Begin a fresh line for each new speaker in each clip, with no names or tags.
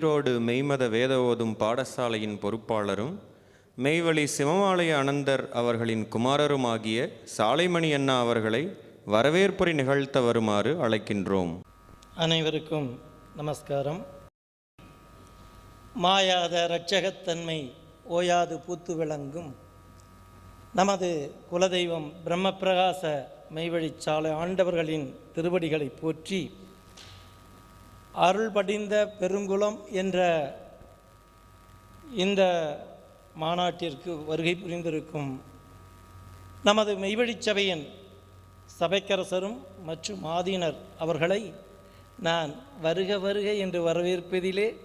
ஈரோடு மெய்மத வேத ஓதும் பாடசாலையின் பொறுப்பாளரும் மெய்வழி சிவமாலய அனந்தர் அவர்களின் குமாரருமாகிய சாலைமணி அண்ணா அவர்களை வரவேற்புரை நிகழ்த்த வருமாறு அழைக்கின்றோம்.
அனைவருக்கும் நமஸ்காரம். மாயாத இரட்சகத்தன்மை ஓயாது பூத்து விளங்கும். நமது குலதெய்வம் பிரம்மபிரகாச மெய்வழிச்சாலை ஆண்டவர்களின் திருவடிகளை போற்றி அருள் படிந்த பெருங்குளம் என்ற இந்த மாநாட்டிற்கு வருகை புரிந்திருக்கும் நமது மெய்வழிச் சபையின் சபைக்கரசரும் மற்றும் ஆதீனர் அவர்களை நான் வருக வருக என்று வரவேற்பதிலே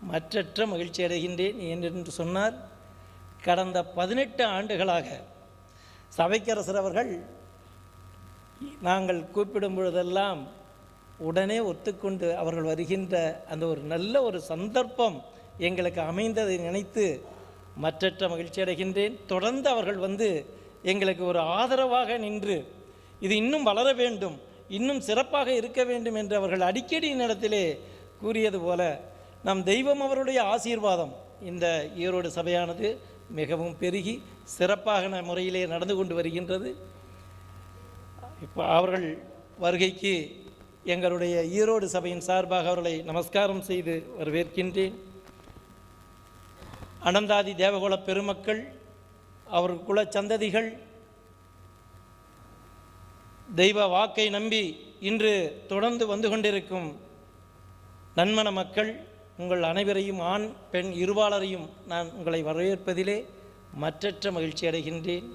மற்றற்ற மகிழ்ச்சி அடைகின்றேன் என்று சொன்னார். கடந்த பதினெட்டு ஆண்டுகளாக சபைக்கரசர் அவர்கள் நாங்கள் கூப்பிடும் பொழுதெல்லாம் உடனே ஒத்துக்கொண்டு அவர்கள் வருகின்ற அந்த ஒரு நல்ல ஒரு சந்தர்ப்பம் எங்களுக்கு அமைந்ததை நினைத்து மற்றற்ற மகிழ்ச்சி அடைகின்றேன். தொடர்ந்து அவர்கள் வந்து எங்களுக்கு ஒரு ஆதரவாக நின்று இது இன்னும் வளர வேண்டும் இன்னும் சிறப்பாக இருக்க வேண்டும் என்று அவர்கள் அடிக்கடி நேரத்திலே கூறியது போல நம் தெய்வம் அவருடைய ஆசீர்வாதம். இந்த ஈரோடு சபையானது மிகவும் பெருகி சிறப்பாக முறையிலே நடந்து கொண்டு வருகின்றது. இப்போ அவர்கள் வருகைக்கு எங்களுடைய ஈரோடு சபையின் சார்பாக அவர்களை நமஸ்காரம் செய்து வரவேற்கின்றேன். அனந்தாதி தேவகுல பெருமக்கள் அவர் குல சந்ததிகள் தெய்வ வாக்கை நம்பி இன்று தொடர்ந்து வந்து கொண்டிருக்கும் நன்மன மக்கள் உங்கள் அனைவரையும் ஆண் பெண் இருவாளரையும் நான் உங்களை வரவேற்பதிலே மற்றற்ற மகிழ்ச்சி அடைகின்றேன்.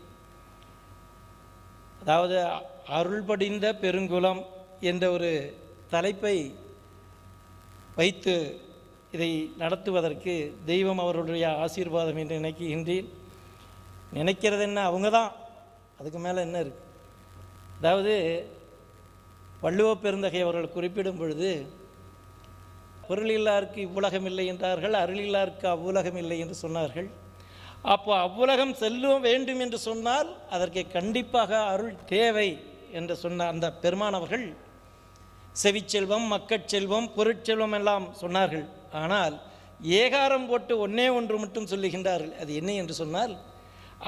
அதாவது அருள்படிந்த பெருங்குலம் என்ற ஒரு தலைப்பை வைத்து இதை நடத்துவதற்கு தெய்வம் அவர்களுடைய ஆசீர்வாதம் என்று நினைக்கின்றேன். நினைக்கிறது என்ன அவங்க தான் அதுக்கு மேலே என்ன இருக்குது அதாவது வள்ளுவ பெருந்தகை அவர்கள் குறிப்பிடும் பொழுது பொருளில்லாருக்கு இவ்வுலகம் இல்லை என்றார்கள் அருளில்லாருக்கு அவ்வுலகம் இல்லை என்று சொன்னார்கள். அப்போ அவ்வுலகம் செல்லும் வேண்டும் என்று சொன்னால் அதற்கு கண்டிப்பாக அருள் தேவை என்று சொன்ன அந்த பெருமானவர்கள் செவிச்செல்வம் மக்கட்செல்வம் பொருட்செல்வம் எல்லாம் சொன்னார்கள். ஆனால் ஏகாரம் போட்டு ஒன்னே ஒன்று மட்டும் சொல்லுகின்றார்கள். அது என்ன என்று சொன்னால்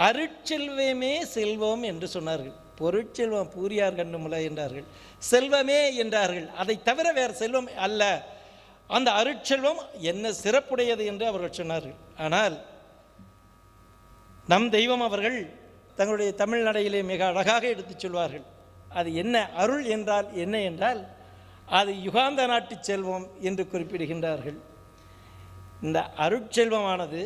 அருட்செல்வமே செல்வம் என்று சொன்னார்கள். பொருட்செல்வம் பூரியார் கண்ணுமுல என்றார்கள். செல்வமே என்றார்கள். அதை தவிர வேறு செல்வம் அல்ல. அந்த அருட்செல்வம் என்ன சிறப்புடையது என்று அவர்கள் சொன்னார்கள். ஆனால் நம் தெய்வம் அவர்கள் தங்களுடைய தமிழ் நடையிலே மிக அழகாக எடுத்துச் சொல்வார்கள். அது என்ன? அருள் என்றால் என்ன என்றால் அது யுகாந்த நாட்டு செல்வம் என்று குறிப்பிடுகின்றார்கள். இந்த அருட்செல்வமானது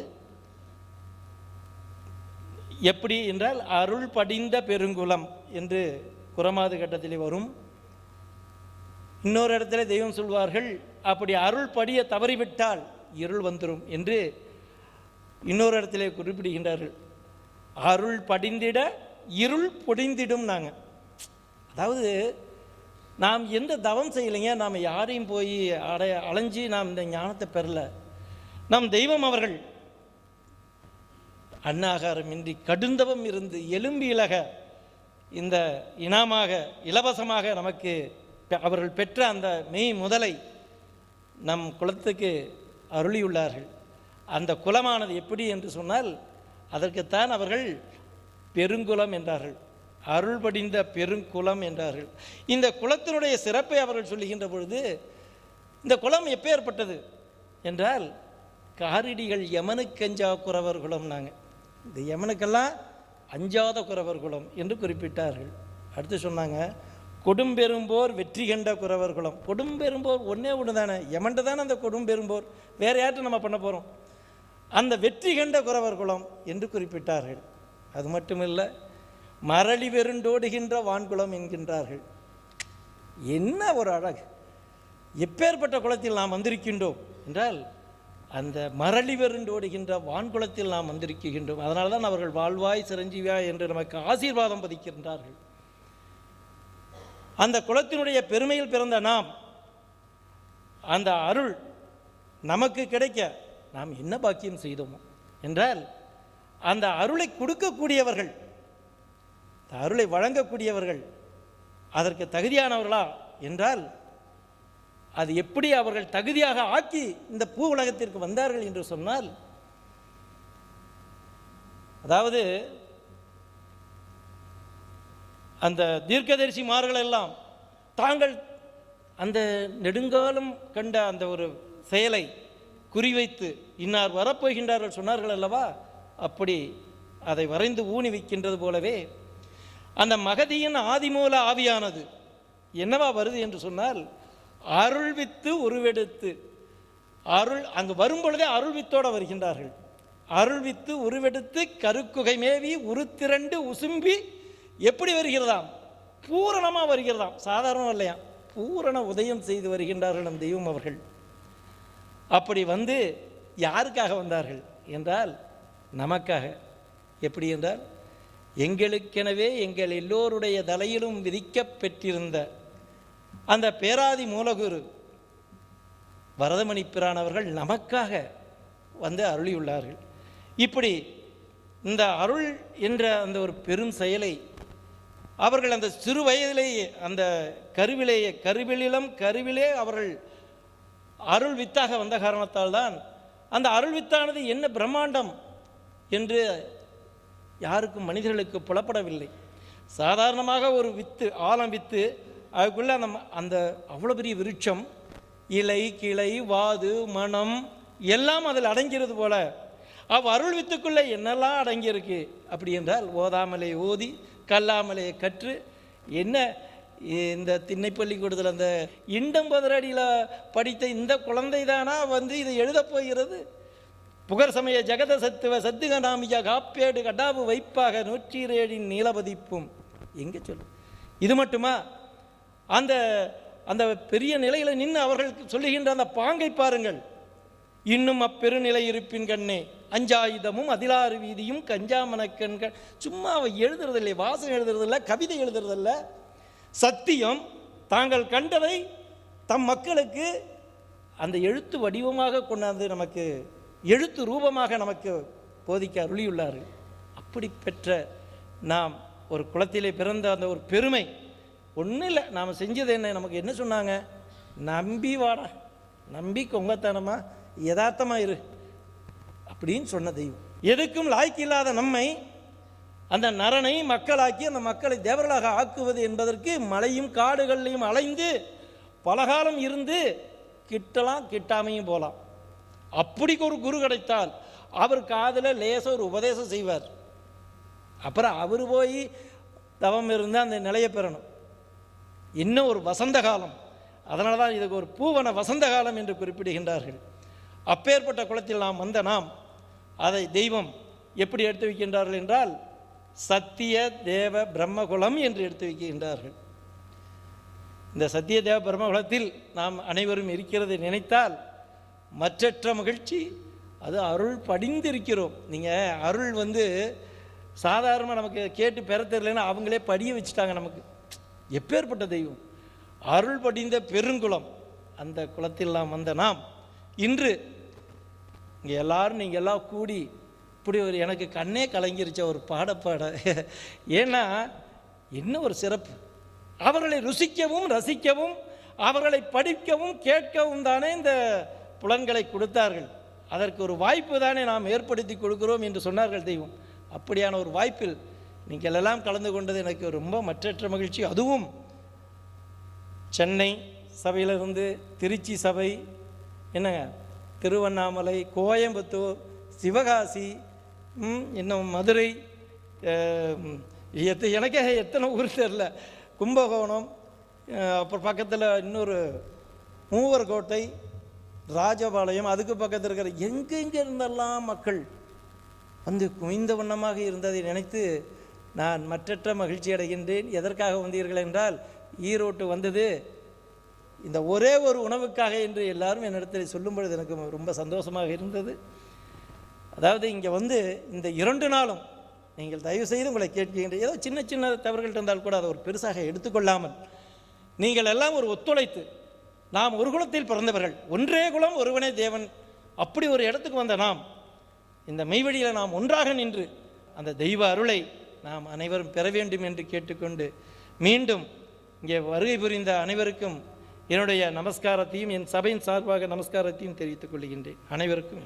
எப்படி என்றால் அருள் படிந்த பெருங்குலம் என்று குரமாது கட்டத்திலே வரும். இன்னொரு இடத்துல தெய்வம் சொல்வார்கள் அப்படி அருள் படிய தவறிவிட்டால் இருள் வந்துடும் என்று இன்னொரு இடத்துல குறிப்பிடுகின்றார்கள். அருள் படிந்திட இருள் பொடிந்திடும் நாங்கள் அதாவது நாம் எந்த தவம் செய்யலைங்க நாம் யாரையும் போய் அடைய அலைஞ்சி நாம் இந்த ஞானத்தை பெறல. நம் தெய்வம் அவர்கள் அன்னாகாரமின்றி கடுந்தவம் இருந்து எலும்பி இலக இந்த இனமாக இலவசமாக நமக்கு பெ- அவர்கள் பெற்ற அந்த மெய் முதலை நம் குலத்துக்கு அருளியுள்ளார்கள். அந்த குலமானது எப்படி என்று சொன்னால் அதற்குத்தான் அவர்கள் பெருங்குலம் என்றார்கள். அருள் படிந்த பெருங்குலம் என்றார்கள். இந்த குளத்தினுடைய சிறப்பை அவர்கள் சொல்லுகின்ற பொழுது இந்த குளம் எப்பேற்பட்டது என்றால் காரிடிகள் யமனுக்கு அஞ்சா குறவர் குலம் நாங்கள் இந்த யமனுக்கெல்லாம் அஞ்சாத குறவர் குலம் என்று குறிப்பிட்டார்கள். அடுத்து சொன்னாங்க கொடும்பெரும்போர் வெற்றி கண்ட குறவர் குலம் கொடும்பெரும்போர் ஒன்றே ஒன்று தானே யமன்ட்டு தானே அந்த கொடும்பெரும்போர். வேறு யார்கிட்ட நம்ம பண்ண போகிறோம் அந்த வெற்றி கண்ட குறவர் குலம் என்று குறிப்பிட்டார்கள். அது மட்டும் இல்லை மரளி வெருண்டோடுகின்ற வான்குளம் என்கின்றார்கள். என்ன ஒரு அழகு. எப்பேற்பட்ட குளத்தில் நாம் வந்திருக்கின்றோம் என்றால் அந்த மரளி வெருண்டோடுகின்ற வான்குளத்தில் நாம் வந்திருக்கின்றோம். அதனால தான் அவர்கள் வாழ்வாய் சிரஞ்சீவியா என்று நமக்கு ஆசீர்வாதம் பதிக்கின்றார்கள். அந்த குளத்தினுடைய பெருமையில் பிறந்த நாம் அந்த அருள் நமக்கு கிடைக்க நாம் என்ன பாக்கியம் செய்தோமோ என்றால் அந்த அருளை கொடுக்கக்கூடியவர்கள் அருளை வழங்கக்கூடியவர்கள் அதற்கு தகுதியானவர்களா என்றால் அது எப்படி அவர்கள் தகுதியாக ஆக்கி இந்த பூ உலகத்திற்கு வந்தார்கள் என்று சொன்னால் அதாவது அந்த தீர்க்கதரிசிமார்கள் எல்லாம் தாங்கள் அந்த நெடுங்காலம் கண்ட அந்த ஒரு செயலை குறிவைத்து இன்னார் வரப்போகின்றார்கள் சொன்னார்கள் அல்லவா? அப்படி அதை வரைந்து ஊனி வைக்கின்றது போலவே அந்த மகதியின் ஆதிமூல ஆவியானது என்னவா வருது என்று சொன்னால் அருள்வித்து உருவெடுத்து அருள் அங்கு வரும் பொழுதே அருள்வித்தோடு வருகின்றார்கள். அருள்வித்து உருவெடுத்து கருக்குகை மேவி உருத்திரண்டு உசும்பி எப்படி வருகிறதாம்? பூரணமாக வருகிறதாம். சாதாரணம் இல்லையா? பூரண உதயம் செய்து வருகின்றார்கள் நம் தெய்வம் அவர்கள். அப்படி வந்து யாருக்காக வந்தார்கள்? என்றால் நமக்காக. எப்படி என்றால் எங்களுக்கெனவே எங்கள் எல்லோருடைய தலையிலும் விதிக்கப்பெற்றிருந்த அந்த பேராதி மூலகுரு வரதமணி பிரானவர்கள் நமக்காக வந்து அருளியுள்ளார்கள். இப்படி இந்த அருள் என்ற அந்த ஒரு பெரும் செயலை அவர்கள் அந்த சிறு வயதிலேயே அந்த கருவிலேயே கருவிலிலம் கருவிலே அவர்கள் அருள் வித்தாக வந்த காரணத்தால் தான் அந்த அருள் வித்தானது என்ன பிரம்மாண்டம் என்று யாருக்கும் மனிதர்களுக்கு புலப்படவில்லை. சாதாரணமாக ஒரு வித்து ஆழம் வித்து அதுக்குள்ளே அந்த அந்த அவ்வளோ பெரிய விருட்சம் இலை கிளை வாது மணம் எல்லாம் அதில் அடங்கிறது போல அவ் அருள் வித்துக்குள்ளே என்னெல்லாம் அடங்கியிருக்கு? அப்படி என்றால் ஓதாமலே ஓதி கல்லாமலே கற்று என்ன இந்த திண்ணை பள்ளிக்கூடத்தில் அந்த இண்டம் பதிரடியில் படித்த இந்த குழந்தை தானா வந்து இதை எழுதப் போகிறது? புகர் சமய ஜெகத சத்துவ சத்துக நாமிய காப்பேடு கடாபு வைப்பாக நூற்றீரேழின் நீலபதிப்பும். எங்கே சொல்லு இது மட்டுமா? அந்த அந்த பெரிய நிலையில் நின்று அவர்களுக்கு சொல்லுகின்ற அந்த பாங்கை பாருங்கள். இன்னும் அப்பெருநிலை இருப்பின் கண்ணே அஞ்சாயுதமும் அதிலாறு வீதியும் கஞ்சாமனக்கண்கள் சும்மா அவ எழுதுறதில்லை வாசகம் எழுதுறதில்ல கவிதை எழுதுறதில்ல. சத்தியம் தாங்கள் கண்டதை தம் மக்களுக்கு அந்த எழுத்து வடிவமாக கொண்டாந்து நமக்கு எழுத்து ரூபமாக நமக்கு போதிக்க அருளியுள்ளார். அப்படி பெற்ற நாம் ஒரு குளத்திலே பிறந்த அந்த ஒரு பெருமை ஒன்றும் இல்லை நாம் செஞ்சது என்ன? நமக்கு என்ன சொன்னாங்க? நம்பி வாடா. நம்பி கொங்கத்தனமாக யதார்த்தமாக இரு. அப்படின்னு சொன்ன தெய்வம். எதுக்கும் லாய்க்கு இல்லாத நம்மை அந்த நரனை மக்களாக்கி அந்த மக்களை தேவர்களாக ஆக்குவது என்பதற்கு மலையும் காடுகள்லையும் அலைந்து பலகாலம் இருந்து கிட்டலாம் கிட்டாமையும் போகலாம் அப்படிக்கு ஒரு குரு கிடைத்தால் அவர் காதில் லேசாக ஒரு உபதேசம் செய்வார். அப்புறம் அவர் போய் தவம் இருந்து அந்த நிலையை பெறணும். இன்னும் ஒரு வசந்த காலம். அதனால தான் இதுக்கு ஒரு பூவன வசந்த காலம் என்று குறிப்பிடுகின்றார்கள். அப்பேற்பட்ட குளத்தில் நாம் வந்த நாம் அதை தெய்வம் எப்படி எடுத்து வைக்கின்றார்கள் என்றால் சத்திய தேவ பிரம்மகுலம் என்று எடுத்து வைக்கின்றார்கள். இந்த சத்திய தேவ பிரம்மகுலத்தில் நாம் அனைவரும் இருக்கிறதை நினைத்தால் மற்றற்ற மகிழ்ச்சி அது அருள் படிந்திருக்கிறோம். நீங்கள் அருள் வந்து சாதாரணமாக நமக்கு கேட்டு பெற தெரியலன்னா அவங்களே படிய வச்சுட்டாங்க நமக்கு. எப்பேற்பட்ட தெய்வம்? அருள் படிந்த பெருங்குளம். அந்த குளத்தில் நாம் வந்த நாம். இன்று இங்கே எல்லோரும் நீங்கள் எல்லாம் கூடி இப்படி ஒரு எனக்கு கண்ணே கலங்கிருச்ச ஒரு பாடப்பாட. ஏன்னா என்ன ஒரு சிறப்பு. அவர்களை ருசிக்கவும் ரசிக்கவும் அவர்களை படிக்கவும் கேட்கவும் தானே இந்த புலன்களை கொடுத்தார்கள். அதற்கு ஒரு வாய்ப்பு தானே நாம் ஏற்படுத்தி கொடுக்கிறோம் என்று சொன்னார்கள் தெய்வம். அப்படியான ஒரு வாய்ப்பில் நீங்கள் எல்லாம் கலந்து கொண்டது எனக்கு ரொம்ப மற்றற்ற மகிழ்ச்சி. அதுவும் சென்னை சபையிலிருந்து திருச்சி சபை என்னங்க? திருவண்ணாமலை கோயம்புத்தூர் சிவகாசி இன்னும் மதுரை எத்து எத்த எனக்கே எத்தனை ஊர் தெரில. கும்பகோணம் அப்புறம் பக்கத்தில் இன்னொரு மூவர் கோட்டை ராஜபாளையம் அதுக்கு பக்கத்தில் இருக்கிற எங்கெங்கே இருந்தெல்லாம் மக்கள் வந்து குவிந்த வண்ணமாக இருந்ததை நினைத்து நான் மற்றற்ற மகிழ்ச்சி அடைகின்றேன். எதற்காக வந்தீர்கள் என்றால் ஈரோட்டு வந்தது இந்த ஒரே ஒரு உணவுக்காக என்று எல்லாரும் என்னிடத்தில் சொல்லும் பொழுது எனக்கு ரொம்ப சந்தோஷமாக இருந்தது. அதாவது இங்கே வந்து இந்த இரண்டு நாளும் நீங்கள் தயவு செய்து உங்களை கேட்கின்ற ஏதோ சின்ன சின்ன தவறுகள் இருந்தால் கூட அதை ஒரு பெருசாக எடுத்துக்கொள்ளாமல் நீங்கள் எல்லாம் ஒரு ஒத்துழைத்து நாம் ஒரு குலத்தில் பிறந்தவர்கள் ஒன்றே குலம் ஒருவனே தேவன். அப்படி ஒரு இடத்துக்கு வந்த நாம் இந்த மெய்வழியில் நாம் ஒன்றாக நின்று அந்த தெய்வ அருளை நாம் அனைவரும் பெற வேண்டும் என்று கேட்டுக்கொண்டு மீண்டும் இங்கே வருகை புரிந்த அனைவருக்கும் என்னுடைய நமஸ்காரத்தையும் என் சபையின் சார்பாக நமஸ்காரத்தையும் தெரிவித்துக் கொள்கின்றேன். அனைவருக்கும்